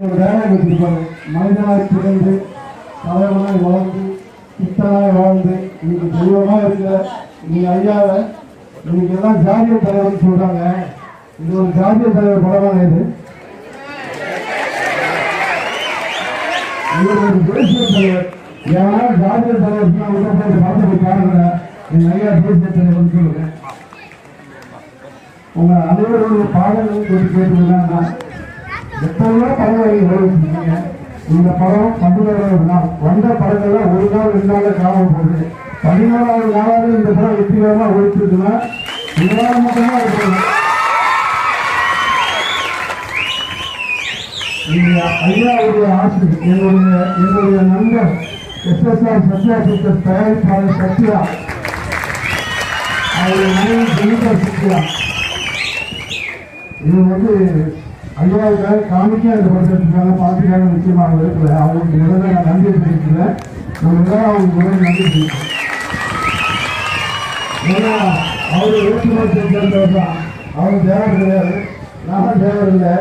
ஒரு டயலாக் வச்சிருப்பாரு மனிதனாய் பிறந்து தலைவனாய் வளர்ந்து சித்தனாய் வாழ்ந்து இன்னைக்கு தெய்வமா இருக்கிற நீ ஐயாவை இன்னைக்கு எல்லாம் ஜாதிய தலைவர்னு சொல்றாங்க. இது ஒரு ஜாதிய தலைவர் படமாக இது. இவர் ஒரு தேசிய தலைவர். எவனா ஜாதிய தலைவர் உள்ள போய் படத்தை பாருங்க. என் ஐயா தேசிய சொல்லுங்க. உங்க அனைவருடைய பாடல்கள் கேட்டுருந்தாங்க எப்பவுமே பரவாயில்லை ஓடிச்சிருக்கீங்க இந்த படம் பதினோராவது நாள். வந்த படங்கள்லாம் ஒரு நாள் ரெண்டு நாள் காணாம போகுது பதினோராவது நாளாவது இந்த படம் வெற்றிகரமா ஓடிச்சிருக்குன்னா இதனால மட்டும்தான் இருக்கிறது ஐயாவுடைய ஆசை என்னுடைய என்னுடைய நண்பர் எஸ்எஸ்ஆர் சத்யா சித்தர் தயாரிப்பாளர் சத்யா. அவருடைய மனைவி சத்யா. இது வந்து ஐயாவுக்காக காமிக்க அந்த படத்திற்காக பார்த்துக்காக நிச்சயமாக இருக்கிற அவங்களுக்கு முதல்ல நான் நன்றி தெரிவிக்கிறேன். நம்ம எல்லாரும் அவங்களுக்கு முதல்ல நன்றி தெரிவிக்கிறேன். ஏன்னா அவர் வேற்றுமதி சேர்ந்தவர் தான். அவர் தேவர் கிடையாது நான் தேவர் இல்லை.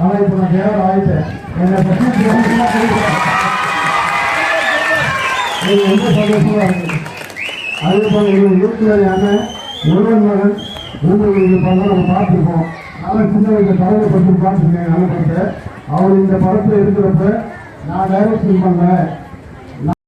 ஆனால் இப்போ நான் தேவர் ஆகிட்டேன் என்னை பற்றி தெரிஞ்சுன்னா ரொம்ப சந்தோஷமாக இருக்குது. அதே போல் போல ஒரு இயக்குனர் முருகன் மகன் உங்களுக்கு படம் நம்ம பார்த்துருக்கோம். நான் சின்ன வயசு தலைவரை பற்றி பார்த்துருக்கேன் நல்ல படத்தை. அவர் இந்த படத்தில் இருக்கிறப்ப நான் டைரக்ஷன் பண்ணேன்